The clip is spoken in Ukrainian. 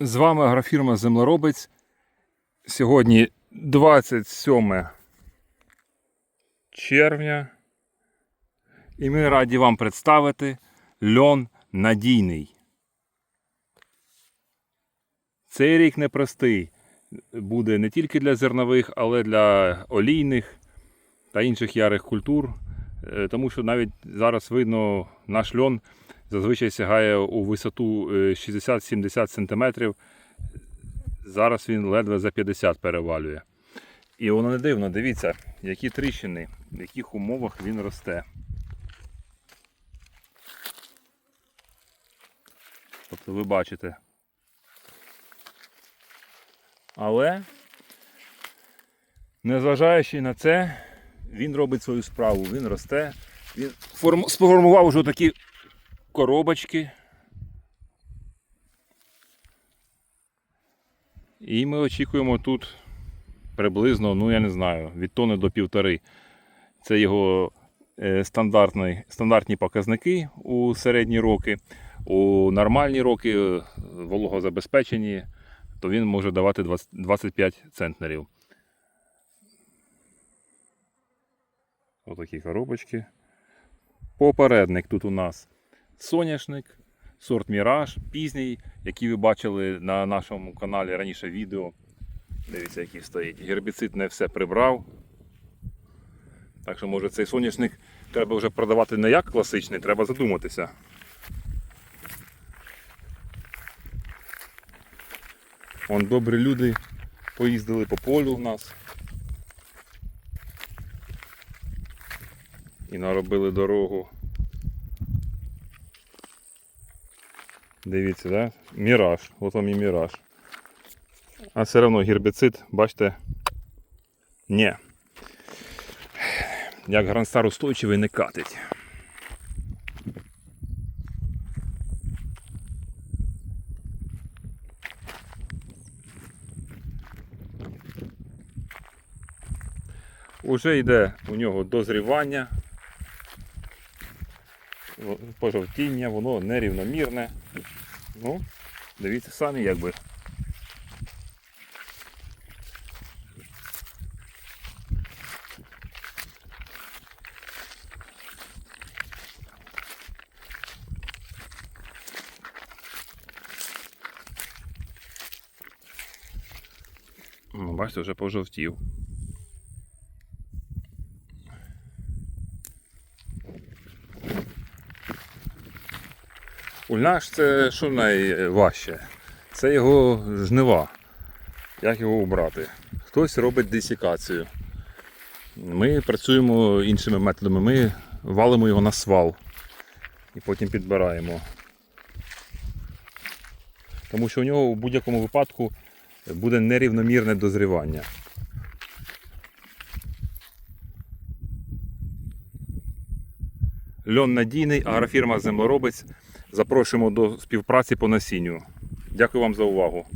З вами агрофірма Землеробець. Сьогодні 27 червня. І ми раді вам представити льон надійний. Цей рік непростий. Буде не тільки для зернових, але для олійних та інших ярих культур. Е, Тому що навіть зараз видно, наш льон зазвичай сягає у висоту е, 60-70 см. Зараз він ледве за 50 перевалює. І воно не дивно, дивіться, які тріщини, в яких умовах він росте. Тобто ви бачите. Але, незважаючи на це, він робить свою справу, він росте. Він форм- сформував вже такі коробочки. І ми очікуємо тут приблизно, ну я не знаю, від тони до півтори. Це його е, стандартний, стандартні показники у середні роки. У нормальні роки е, вологозабезпечені, то він може давати 20 25 центнерів. Отакі коробочки. Попередник тут у нас соняшник, сорт Міраж, пізній, який ви бачили на нашому каналі раніше відео. Дивіться, який стоїть. Гербіцид не все прибрав. Так що, може, цей соняшник треба вже продавати не як класичний, треба задуматися. Вон добрі люди поїздили по полю у нас. І наробили дорогу. Дивіться, да? Міраж. От вам і міраж. А все одно гербіцид, бачите? Ні. Як Грандстар устойчивий не катить. Уже йде у нього дозрівання, пожовтіння, воно нерівномірне. Ну, дивіться самі, якби. Ну, бачите, вже пожовтів. Ульнаш це що найважче? Це його жнива. Як його убрати? Хтось робить десікацію. Ми працюємо іншими методами. Ми валимо його на свал і потім підбираємо. Тому що у нього в будь-якому випадку буде нерівномірне дозрівання. Льон надійний, агрофірма Землеробець. Запрошуємо до співпраці по насінню. Дякую вам за увагу.